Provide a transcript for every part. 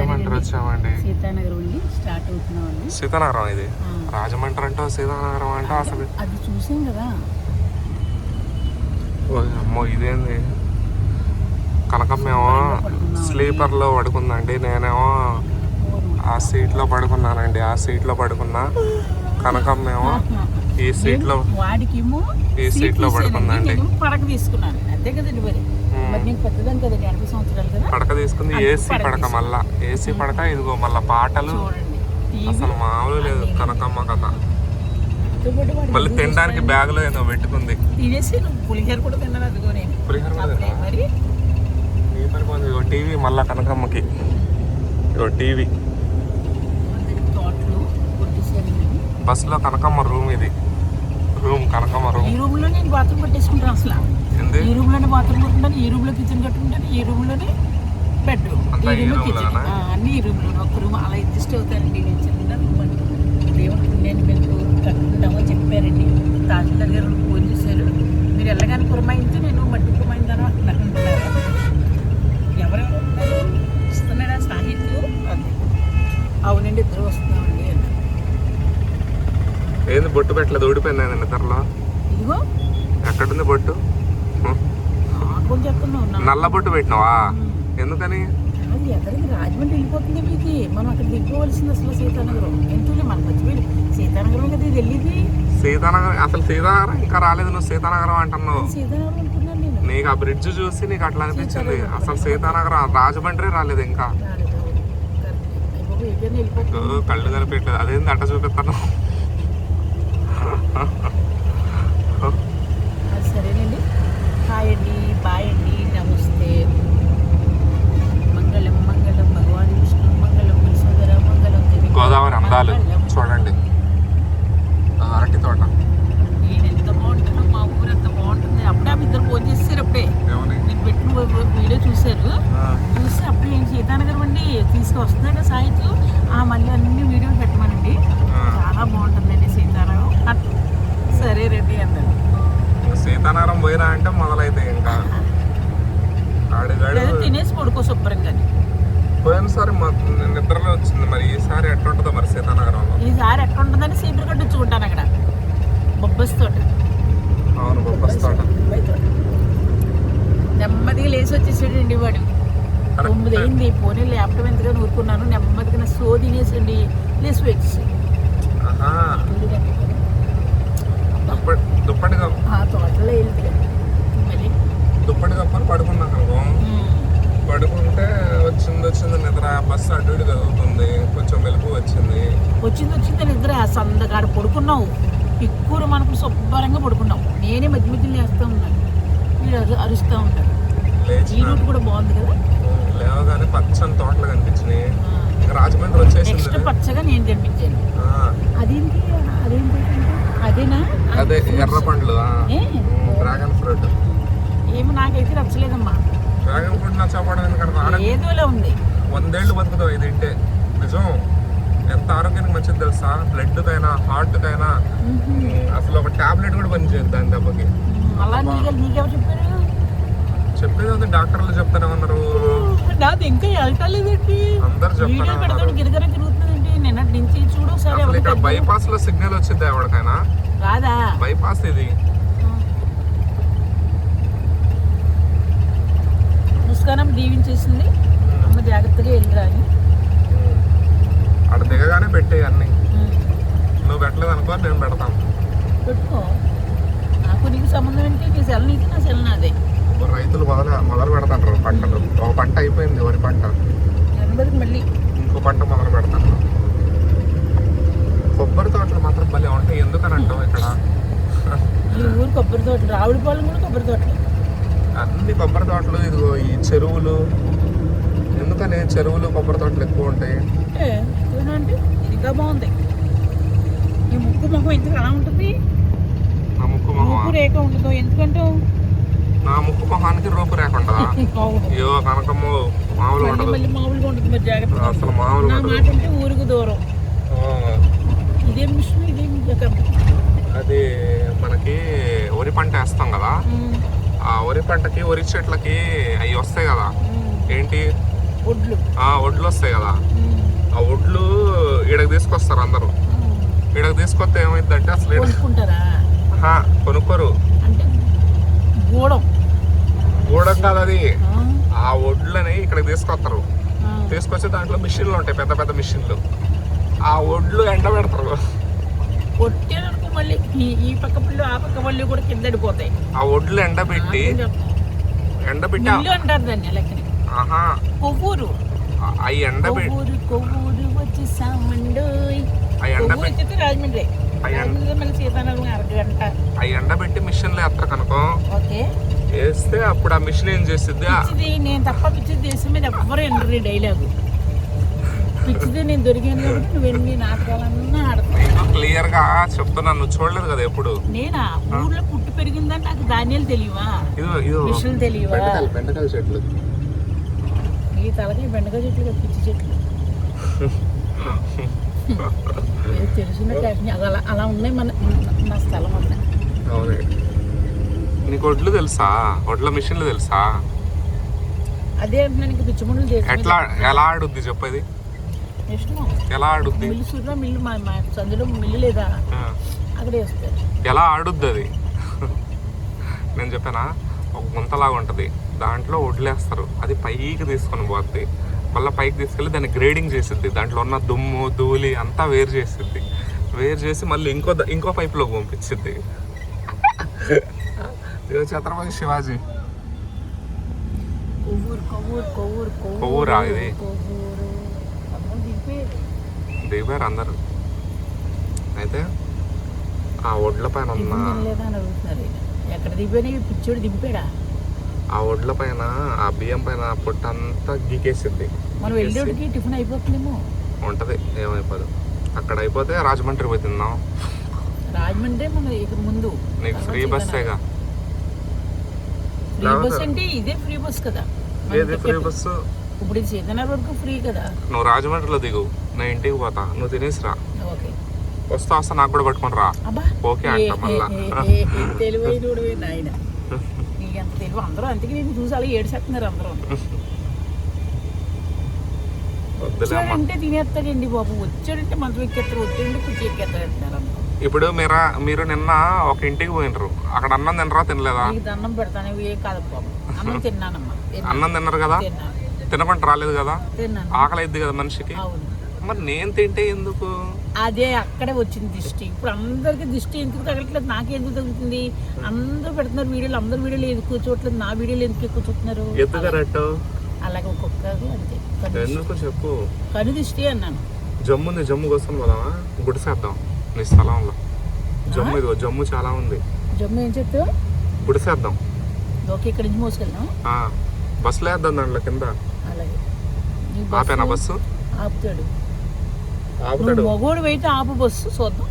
రాజమండ్రి వచ్చామండి. సీతానగర్ ఉండి స్టార్ట్ అవుతున్నామండి సీతానగరం ఇది. ఆ, రాజమండ్రి అంటే సీతానగరం అంటే అసలు అది చూసాం కదా. అమ్మో ఇదేంది? కనకమ్మేమో స్లీపర్లో పడుకుందండి. నేనేమో ఆ సీట్లో పడుకున్నానండి. ఆ సీట్లో పడుకున్నా. కనకమ్మేమో ఈ సీట్లో వాడికేమో ఈ సీట్ సీట్లో. పడుకుందండి పడక తీసుకున్నాను. అంతే కదండి మరి. మరి నేను పెద్దదాన్ని కదండి ఎనభై సంవత్సరాలు కదా? పడక తీసుకుంది ఏసీ పడక మళ్ళా ఏసీ పడక ఇదిగో మళ్ళా పాటలు. అసలు మామూలు లేదు కనకమ్మ కథ. మళ్ళీ తినడానికి బ్యాగ్లో ఏదో పెట్టుకుంది. తినేసి పులిహోర కూడా తిన్నాను అదిగో నేను పులిహోర కూడా అప్పుడే మరి. ఈ పడిపోయింది ఇగో టీవీ మళ్ళా కనకమ్మకి. టీవీ. బస్సులో కనకమ్మ రూమ్ ఇది. Room Kanakamma room. బాత్రూమ్ కట్టేసుకుంటాను అసలు. ఈ రూమ్లోనే బాత్రూమ్ కట్టుకుంటాను ఈ రూమ్లో కిచెన్ కట్టుకుంటాను ఈ రూమ్లోనే బెడ్రూమ్ ఈ ఈ రూమ్ room కిచెన్? అన్ని ఈ రూమ్లో ఒక రూమ్ అలా అడ్జస్ట్ అవుతారండి. నేను చిన్న రూమ్ అండి. దేవుడు పుణ్యాన్ని మీకు కట్టుకుంటామని చెప్పారండి. తహసీల్దార్ గారు ఫోన్ చేశారు. మీరు వెళ్ళగానే పురమాయించి నేను మట్టి పురమాయించాను అంటున్నారు. ఎవరెవరు ఉన్నారు? వస్తున్నారా సాహిత్యం అవునండి ఇద్దరు వస్తున్నామండి ఏంది బొట్టు పెట్టలేదు ఊడిపోయింది ఏంది నిద్రలో ఇదిగో ఎక్కడుంది బొట్టు హ్మ్. నాకు చెప్తున్నావు నా- నల్ల బొట్టు పెట్టినావా? ఎందుకని? ఎక్కడికి? రాజమండ్రి వెళ్ళిపోతుంది మీకు. మనం అక్కడ దిగిపోవలసింది అసలు సీతానగరం. ఎందుకు మనకు మర్చిపోయి. సీతానగరం కదా ఇది వెళ్ళేది. సీతానగరం అసలు సీతానగరం ఇంకా రాలేదు నువ్వు. సీతానగరం అంటున్నావు. నీకు ఆ బ్రిడ్జ్ చూసి నీకు అట్లా అనిపించింది. అసలు సీతానగరం రాజమండ్రి రాలేదు ఇంకా. కళ్ళు కనిపించలేదు అదేంది అట్ట చూపిస్తాను అది సరేనండి హాయ్ అండి బాయ్ అండి నమస్తే మంగళం మంగళం భగవాన్ విష్ణు మంగళం విశ్వధర మంగళం దేవి గోదావరి అందాలు మంగళం. చూడండి ఆ అరటి తోట నేను ఎంత బాగుంటానో మా ఊరు ఎంత బాగుంటుంది అప్పుడే ఆమె ఇద్దరు ఫోన్ చేస్తారు అప్పుడే ఏమని? నేను పెట్టిన వీడియో చూశారు. చూసి అప్పుడు నేను సీతానగర్ అండి తీసుకొస్తున్నాడు సాహిత్యం ఆ మళ్ళీ అన్ని వీడియోలు పెట్టమనండి. చాలా బాగుంటుందండి అట్ సరే రెడ్డి అన్నారు సీతానగరం పోయినా అంటే మొదలైతే ఇంకా. తినేసి పడుకో శుభ్రంగా పోయినసారి మా నిద్రలో వచ్చింది మరి ఈసారి ఎట్లుంటుందో మరి సీతానగరంలో? ఈసారి ఎక్కడ ఉంటుందని సీట్లు కట్టించుకుంటాను అక్కడ. బొబ్బస్ తోట అవును బొబ్బస్ తోట నెమ్మదిగా లేచి వచ్చేసాడండి వాడు. తొమ్మిది అయింది పోనీ ల్యాప్టాప్ ఎంతగా ఊరుకున్నాను. నెమ్మదిగా నా సో తినేసండి లేచి వచ్చేసి ఆహా. దుప్పటి దుప్పటి తోటలో వెళ్తే మళ్ళీ. దుప్పటి కప్పుకొని పడుకున్నాను అనుకో పడుకుంటే వచ్చింది వచ్చింది బస్సు అటు ఇటు కొంచెం మెలకు వచ్చింది. వచ్చింది వచ్చింది నిద్ర సందగాడ పడుకున్నావు. ఎక్కువ మనకు శుభ్రంగా పడుకున్నావు. నేనే మధ్య మధ్యలో వేస్తూ ఉన్నాను. వీడు అరు అరుస్తూ ఉంటాడు. లేచి ఈ రూట్ కూడా బాగుంది కదా? లేవగానే పచ్చని తోటలు కనిపించినాయి. రాజమండ్రి వచ్చేసింది నెక్స్ట్ పచ్చగా నేను కనిపించాను. అదేంటి? అదేంటి అదేనా? అదే ఎర్ర పండ్లు? Dragon fruit. ఏమో నాకైతే నచ్చలేదమ్మా. డ్రాగన్ ఫ్రూట్ నా చెప్పడం ఎందుకంటే ఏదోలా ఉంది. వందేళ్ళు బతుకుతావు ఇది తింటే నిజం. ఎంత ఆరోగ్యానికి మంచిది తెలుసా? బ్లడ్కైనా హార్ట్కైనా. అసలు ఒక టాబ్లెట్ కూడా పనిచేయదు దాని దెబ్బకి. చెప్పేది ఉంది డాక్టర్లు చెప్తానే ఉన్నారు. నాది ఇంకా వెళ్ళటలేదండి అందరు పెడతాడు గిరిగర తిరుగుతుందండి. నిన్నటి నుంచి చూడు సరే ఇక్కడ. బైపాస్లో సిగ్నల్ వచ్చింది ఎవరికైనా? రాదా? బైపాస్ ఇది. ముస్కానం దీవించేసింది. జాగ్రత్తగా వెళ్ళిరా అని అక్కడ దిగగానే పెట్టేయి అన్ని. నువ్వు పెట్టలేదు అనుకో నేను పెడతాం పెట్టుకో. నాకు నీకు సంబంధం ఏంటి? నీ సెల్ నీకు నా సెల్ నాదే. రైతులు మొదలు మొదలు పెడతారు పంటలు. ఒక పంట అయిపోయింది వరి పంట. నెంబర్కి మళ్ళీ. ఇంకో పంట మొదలు పెడతాను. కొబ్బరి తోటలు మాత్రం భలే ఉంటాయి. ఎందుకని అంటావు ఇక్కడ? ఈ ఊరు కొబ్బరి తోటలు. రావుడిపాలెం కూడా కొబ్బరి తోటలు. అన్ని కొబ్బరి తోటలు ఇదిగో ఈ చెరువులు ఎందుకని చెరువులు కొబ్బరి తోటలు ఎక్కువ ఉంటాయి. ఇంకా బాగుంది. ఈ ముక్కు మొహం ఎందుకు అలా ఉంటుంది? నా ముక్కు మొహం ముక్కు రేఖ ఉండదు ఎందుకంటే? నా ముక్కు మొహానికి రూపు రేకుంటదా అవును. అయ్యో కనకమ్మ మామూలు మళ్ళీ ఉండదు. మళ్ళీ మామూలుగా ఉంటుంది మరి జాగ్రత్త. అసలు మామూలు నా ఉండదు. మాట అంటే ఊరికి దూరం. ఆ, ఇదేం మిషన్ ఇదేం కంపెనీ అది మనకి వరి పంట వేస్తాం కదా. ఆ వరి పంటకి వరి చెట్లకి అవి వస్తాయి కదా. ఏంటి? ఒడ్లు. ఆ ఒడ్లు వస్తాయి కదా. ఆ ఒడ్లు ఈడకి తీసుకొస్తారు అందరూ. ఈడకి తీసుకొస్తే ఏమైందంటే అసలు కొనుక్కోరు. అంటే గూడం. గూడం కాదు అది. ఆ, ఒడ్లని ఇక్కడికి తీసుకొస్తారు. తీసుకొచ్చి దాంట్లో మిషన్లు ఉంటాయి పెద్ద పెద్ద మిషన్లు. ఆ ఒడ్లు ఎండ పెడతారు. ఈ పక్క పళ్ళు ఆ పక్క పళ్ళు కూడా కింద ఆ ఒడ్లు ఎండబెట్టి ఎండబెట్టి అంటారు దాన్ని కొవ్వూరు. ఆ- ఆ ఎండబెట్టి కొవ్వూరు కొవ్వూరు వచ్చి సామండోయ్. ఆ ఎండబెట్టి రాజమండ్రి. ఆ ఎండ రాజమండ్రి మళ్ళీ సీతారామం అరగంట. ఆ ఎండబెట్టి మిషన్లు వేస్తారు కనుకో. ఓకే. వేస్తే అప్పుడు ఆ మిషన్ ఏం పిచ్చిది నేను తప్ప పిచ్చిది దేశం మీద ఎవ్వరు ఎండ్రీ డైలాగు. పిచ్చిది నేను దొరికాను కాబట్టి నువ్వు ఎన్ని నాటకాలన్నా ఆడతావు. నేను క్లియర్గా చెప్తున్నాను నువ్వు చూడలేదు కదా ఎప్పుడు? నేనా? ఊర్లో పుట్టి పెరిగిందని నాకు ధాన్యాలు తెలియవా? మిషన్లు తెలియవా? బెండకాయల చెట్లు. ఈ తలకి బెండకాయ చెట్లు పిచ్చి చెట్లు. తెలిసిన అలా అలా ఉన్నాయి మన నా స్థలం అవునే. నీకు ఒడ్లు తెలుసా? ఒడ్ల మిషన్లు తెలుసా? అదే అంటున్నాను ఇంక పిచ్చిముండలు ఎట్లా ఎలా ఆడుద్ది చెప్పది ఎలా ఆడుద్ది? మిల్లు సూర్య మిల్లు మా మా సందులో మిల్లు లేదా? అక్కడ వేస్తారు. ఎలా ఆడుద్ది అది? నేను చెప్పానా? ఒక గుంతలాగా ఉంటుంది. దాంట్లో వడ్లేస్తారు అది పైకి తీసుకొని పోద్ది. మళ్ళీ పైకి తీసుకెళ్ళి దాన్ని గ్రేడింగ్ చేసిద్ది. దాంట్లో ఉన్న దుమ్ము ధూళి అంతా వేరు చేసిద్ది. వేరు చేసి మళ్ళీ ఇంకో ఇంకో పైపులోకి పంపించిద్ది. ఛత్రపతి శివాజీ. కొవ్వూరు ఇది? దిగిపోయారు అందరు. అయితే ఆ ఒడ్ల పైన ఉన్న ఎక్కడ దిగిపోయినా పిచ్చోడు దింపాడా ఆ ఒడ్ల పైన ఆ బియ్యం పైన పొట్ట అంతా గీకేసిద్ది మనం వెళ్ళేటికి టిఫిన్ అయిపోతుందేమో. ఉంటది ఏమైపోదు. అక్కడ అయిపోతే రాజమండ్రి పోయి తిందాం రాజమండ్రి మన ఇక్కడ ముందు. నీకు ఫ్రీ బస్సేగా ఫ్రీ బస్ అంటే ఇదే ఫ్రీ బస్ కదా. ఏది ఫ్రీ. బస్సు ఇప్పుడు సీతనగర్ వరకు ఫ్రీ కదా. నువ్వు రాజమండ్రిలో దిగు నేను ఇంటికి పోతా. నువ్వు తినేసి రా ఓకే వస్తా వస్తా నాకు కూడా పట్టుకొని రా. ఓకే అంట మళ్ళా. తెలివి అందరూ అందుకే నేను చూసి అలా ఏడుసేస్తున్నారు అందరూ. వచ్చాడంటే తినేస్తాడండి బాబు. వచ్చాడంటే ఎక్కేస్తారు. వచ్చాడంటే కుర్చీ ఇప్పుడు మీరా మీరు నిన్న ఒక ఇంటికి పోయినరు. అక్కడ అన్నం తినరా తినలేదా? దండం పెడతాను ఏం కాదు బాబు. అన్నం తిన్నానమ్మా. తిన్నాను అన్నం తిన్నారు కదా? తినకుండా రాలేదు కదా? ఆకలి అయింది కదా మనిషికి? అవును. మరి నేను తింటే ఎందుకు? అదే అక్కడే వచ్చింది దిష్టి. ఇప్పుడు అందరికి దిష్టి ఎందుకు తగలట్లేదు? నాకే ఎందుకు తగ్గుతుంది అందరూ పెడుతున్నారు వీడియోలు అందరు వీడియోలు ఎందుకు కూర్చోవట్లేదు? నా వీడియోలు ఎందుకు ఎక్కువ చూస్తున్నారు? ఎందుకు అలాగే ఒక్కొక్క అంతే. ఎందుకు చెప్పు? కను దిష్టి అన్నాను. జమ్ము ఉంది జమ్ము కోసం పోదామా? గుడిసేద్దాం నీ స్థలంలో. జమ్ము ఇదిగో జమ్ము చాలా ఉంది. జమ్ము ఏం చెప్తావు? గుడిసేద్దాం ఓకే ఇక్కడి నుంచి మోసుకెళ్దాం బస్సులో వేద్దాం దాంట్లో కింద. ఆపేనా బస్సు? ఆపుతాడు. నువ్వు మగోడు అయితే ఆపు బస్సు చూద్దాం.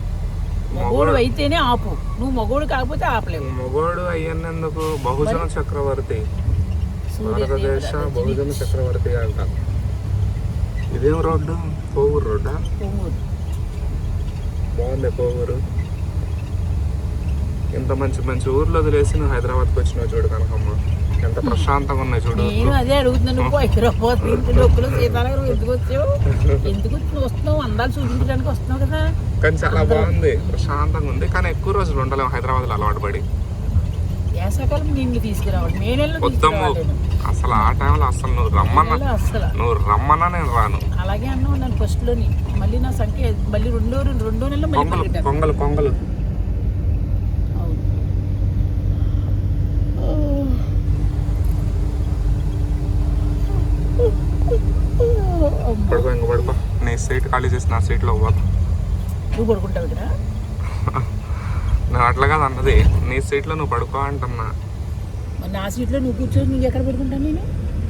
మగోడు అయితేనే ఆపు. నువ్వు మగోడు కాకపోతే ఆపలేవు. మగోడు అయ్యన్నందుకు బహుజన చక్రవర్తి. భారతదేశ బహుజన చక్రవర్తి అంట. ఇదేం రోడ్డు? కోవూరు రోడ్డా? బాగుంది కోవూరు ఇంత మంచి మంచి ఊర్లో వదిలేసి నువ్వు హైదరాబాద్కి వచ్చినావు చూడు కనకమ్మ. ఎంత ప్రశాంతంగా ఉన్నాయి చూడు నేను అదే అడుగుతున్నాను నువ్వు హైదరాబాద్ ఇంటి డొక్కులు సీతానగరం ఎందుకు వచ్చావు? ఎందుకు వస్తున్నావు? అందాలు చూపించడానికి వస్తున్నావు కదా. కానీ చాలా బాగుంది ప్రశాంతంగా ఉంది. కానీ ఎక్కువ రోజులు ఉండలేము హైదరాబాద్లో అలవాటు పడి. వేసవకాలం నిన్ను తీసుకురావాలి? మే నెలలో వద్దాము తీసుకురావాలి అసలు ఆ టైంలో అసలు నువ్వు రమ్మన్నా నువ్వు రమ్మన్నా నేను రాను. అలాగే అన్నావు నన్ను ఫస్ట్లోని. మళ్ళీ నా సంఖ్య మళ్ళీ రెండో రెండో నెలలో పొంగలు. పొంగలు పొంగలు అవును అమ్మా. పడుకో ఇంక పడుకో నీ సీట్ ఖాళీ చేసి నా సీట్లో నువ్వు పడుకుంటావు ఇక్కడ? నేను అట్లా కాదు అన్నది. నీ సీట్లో నువ్వు పడుకో అంటున్నా. నా సీట్లో నువ్వు కూర్చొని నువ్వు ఎక్కడ పడుకుంటాను నేను?